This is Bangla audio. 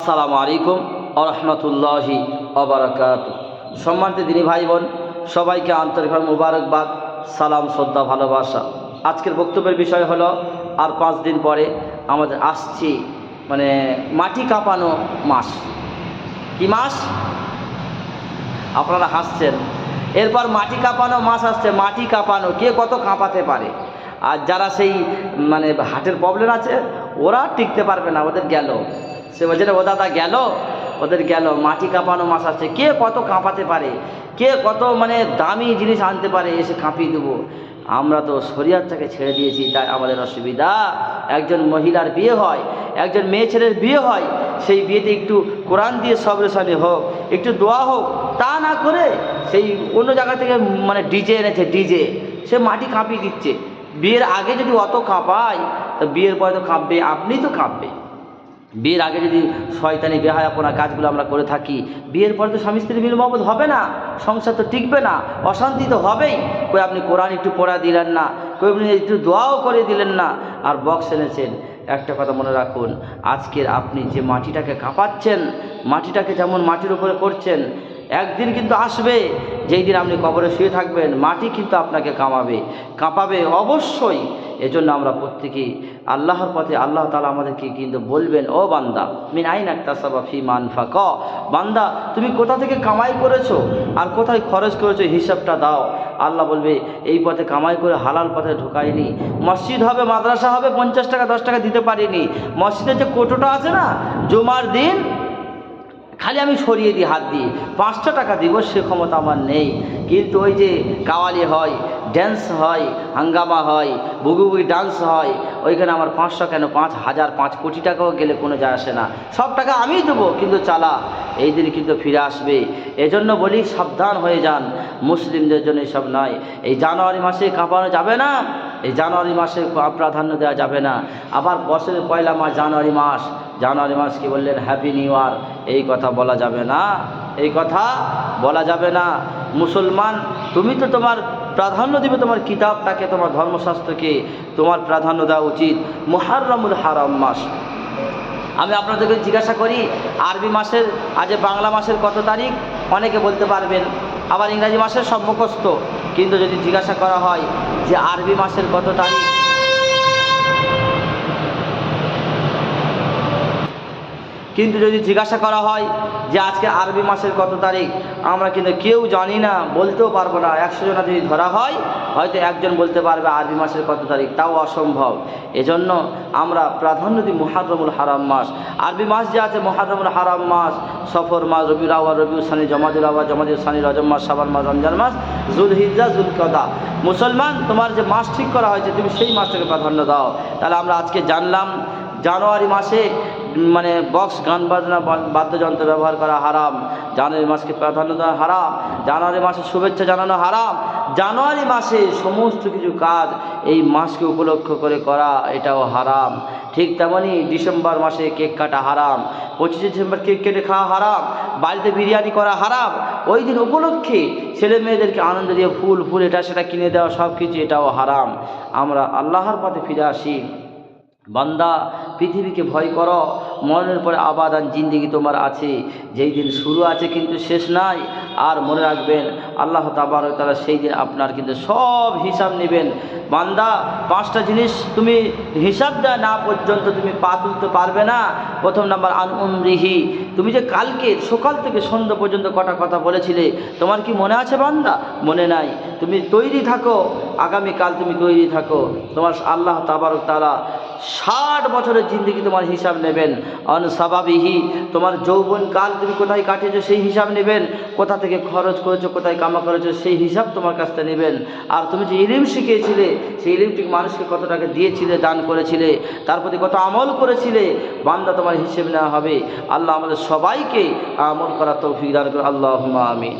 আসসালামু আলাইকুম আরহামতুল্লাহি অবরাকাত সম্মানিত দিনী ভাই বোন সবাইকে আন্তরিকভাবে মুবারকবাদ, সালাম, শ্রদ্ধা, ভালোবাসা। আজকের বক্তব্যের বিষয় হলো, আর পাঁচ দিন পরে আমাদের আসছি মানে মাটি কাঁপানো মাস। কি মাস? আপনারা হাসছেন। এরপর মাটি কাঁপানো মাস আসছে, মাটি কাঁপানো, কে কত কাঁপাতে পারে? আর যারা সেই মানে হাটের প্রবলেম আছে, ওরা টিকতে পারবে না ওদের গেল। সে বলছে ও দাদা গেল? ওদের গেল। মাটি কাঁপানো মাছ আসছে। কে কত কাঁপাতে পারে? কে কত মানে দামি জিনিস আনতে পারে? এসে কাঁপিয়ে দেবো। আমরা তো শরিয়াতটাকে ছেড়ে দিয়েছি, তাই আমাদের অসুবিধা। একজন মহিলার বিয়ে হয়, একজন মেয়ে ছেলের বিয়ে হয়, সেই বিয়েতে একটু কোরআন দিয়ে সবরেশানি হোক, একটু দোয়া হোক, তা না করে সেই অন্য জায়গা থেকে মানে ডিজে এনেছে, ডিজে। সে মাটি কাঁপিয়ে দিচ্ছে। বিয়ের আগে যদি অত কাঁপায়, তো বিয়ের পরে তো কাঁপবে, আপনি তো কাঁপবে বিয়ের আগে যদি শয়তানি বেহায়াপনা কাজগুলো আমরা করে থাকি, বিয়ের পরে তো স্বামী স্ত্রী মিল মহব্বত হবে না, সংসার তো টিকবে না, অশান্তি তো হবেই। কই আপনি কোরআন একটু পড়া দিলেন না, কই আপনি একটু দোয়াও করে দিলেন না। আর বক্স এনেছেন, একটা কথা মনে রাখুন, আজকের আপনি যে মাটিটাকে কাঁপাচ্ছেন, মাটিটাকে যেমন মাটির উপরে করছেন একদিন কিন্তু আসবে, যেই দিন আপনি কবরে শুয়ে থাকবেন, মাটি কিন্তু আপনাকে কামাবে কাঁপাবে অবশ্যই। এজন্য আমরা প্রত্যেকেই আল্লাহর পথে আল্লাহ তালা আমাদেরকে কিন্তু বলবেন, ও বান্দা, মিন আইন একটা ফি মানফা ক বান্দা, তুমি কোথা থেকে কামাই করেছ? আর কোথায় খরচ করেছ? হিসাবটা দাও। আল্লাহ বলবে, এই পথে কামাই করে হালাল পথে ঢোকাইনি। মসজিদ হবে, মাদ্রাসা হবে, পঞ্চাশ টাকা, দশ টাকা দিতে পারিনি। মসজিদের যে কোটোটা আছে না, জুমার দিন খালি আমি সরিয়ে দিই, হাত দিয়ে। পাঁচশো টাকা দিব, সে ক্ষমতা আমার নেই। কিন্তু ওই যে কাওয়ালি হয় ড্যান্স হয়, হাঙ্গামা হয় বুগুবুগি ডান্স হয়, ওইখানে আমার পাঁচশো কেন? পাঁচ হাজার, পাঁচ কোটি টাকাও গেলে কোনো যায় আসে না। সব টাকা আমিই দেবো, কিন্তু চালা, এই দিন কিন্তু ফিরে আসবে। এজন্য বলি, সাবধান হয়ে যান। মুসলিমদের জন্য এসব নয়। এই জানুয়ারি মাসে কাঁপানো যাবে না। এই জানুয়ারি মাসে প্রাধান্য দেওয়া যাবে না। আবার বছরের পয়লা মাস, জানুয়ারি মাস জানুয়ারি মাস কি বললেন হ্যাপি নিউ ইয়ার এই কথা বলা যাবে না, এই কথা বলা যাবে না। মুসলমান, তুমি তো তোমার প্রাধান্য দিবে তোমার কিতাবটাকে, তোমার ধর্মশাস্ত্রকে, তোমার প্রাধান্য দেওয়া উচিত। মুহাররামুল হারাম মাস। আমি আপনাদেরকে জিজ্ঞাসা করি, আরবি মাসের, আজ বাংলা মাসের কত তারিখ? অনেকে বলতে পারবেন, আবার ইংরাজি মাসের সব মুখস্থ। কিন্তু যদি জিজ্ঞাসা করা হয় যে আরবি মাসের কত তারিখ কিন্তু যদি জিজ্ঞাসা করা হয় যে আজকে আরবি মাসের কত তারিখ, আমরা কিন্তু কেউ জানি না, বলতেও পারব না। একশো জনা যদি ধরা হয়, হয়তো একজন বলতে পারবে আরবি মাসের কত তারিখ। তাও অসম্ভব। এজন্য আমরা প্রাধান্য দিই মহারমুল হারাম মাস। আরবি মাস যে আছে মহারমুল হারাম মাস, সফর মাস, রবিউল আওয়াল রবিউল সানি জমাদুল আওয়াল জমাদুল সানি রজম মাস সাবান মাস, রমজান মাস জুল হিজা জুল কদা মুসলমান, তোমার যে মাস ঠিক করা হয়েছে, তুমি সেই মাসটাকে প্রাধান্য দাও। তাহলে আমরা আজকে জানলাম, জানুয়ারি মাসে মানে বক্স গান, বাজনা বাদ্যযন্ত্র ব্যবহার করা হারাম। জানুয়ারি মাসকে প্রাধান্য দেওয়া হারাম। জানুয়ারি মাসে শুভেচ্ছা জানানো হারাম। জানুয়ারি মাসে সমস্ত কিছু কাজ এই মাসকে উপলক্ষ করে করা, এটাও হারাম। ঠিক তেমনই ডিসেম্বর মাসে কেক কাটা হারাম। পঁচিশে ডিসেম্বর কেক কেটে খাওয়া হারাম। বাড়িতে বিরিয়ানি করা হারাম। ওই দিন উপলক্ষে ছেলে মেয়েদেরকে আনন্দ দিয়ে ফুল ফুল, এটা সেটা কিনে দেওয়া সব কিছু এটাও হারাম। আমরা আল্লাহর পথে ফিরে আসি। বান্দা, পৃথিবীকে ভয় করো, মরণের পরে আবাদান জিন্দিগি তোমার আছে। যেই দিন শুরু আছে কিন্তু শেষ নাই, আর মনে রাখবেন, আল্লাহ তাবার তারা সেই দিন আপনার কিন্তু সব হিসাব নেবেন। বান্দা, পাঁচটা জিনিস তুমি হিসাব দেয় না পর্যন্ত তুমি পা তুলতে পারবে না। প্রথম নাম্বার, আন উমরিহি। তুমি যে কালকে, সকাল থেকে সন্ধ্যা পর্যন্ত কটা কথা বলেছিলে, তোমার কি মনে আছে বান্দা? মনে নাই। তুমি তৈরি থাকো, আগামীকাল তুমি তৈরি থাকো। তোমার আল্লাহ তাবারক তালা ষাট বছরের জিন্দগি তোমার হিসাব নেবেন। অন অনস্বাভাবিহি, তোমার যৌবন কাল তুমি কোথায় কাটিয়েছো সেই হিসাব নেবেন। কোথা থেকে খরচ করেছ, কোথায় কামা করেছ সেই হিসাব তোমার কাছ থেকে নেবেন। আর তুমি যে ইলিম শিখিয়েছিলে, সেই ইলিমটিকে মানুষকে কত টাকা দিয়েছিলে, দান করেছিলে, তার প্রতি কত আমল করেছিলে, বান্দা তোমার হিসেব নেওয়া হবে। আল্লাহ আমাদের সবাইকে আমল করার তৌফিক দান করে আল্লাহ আমিন।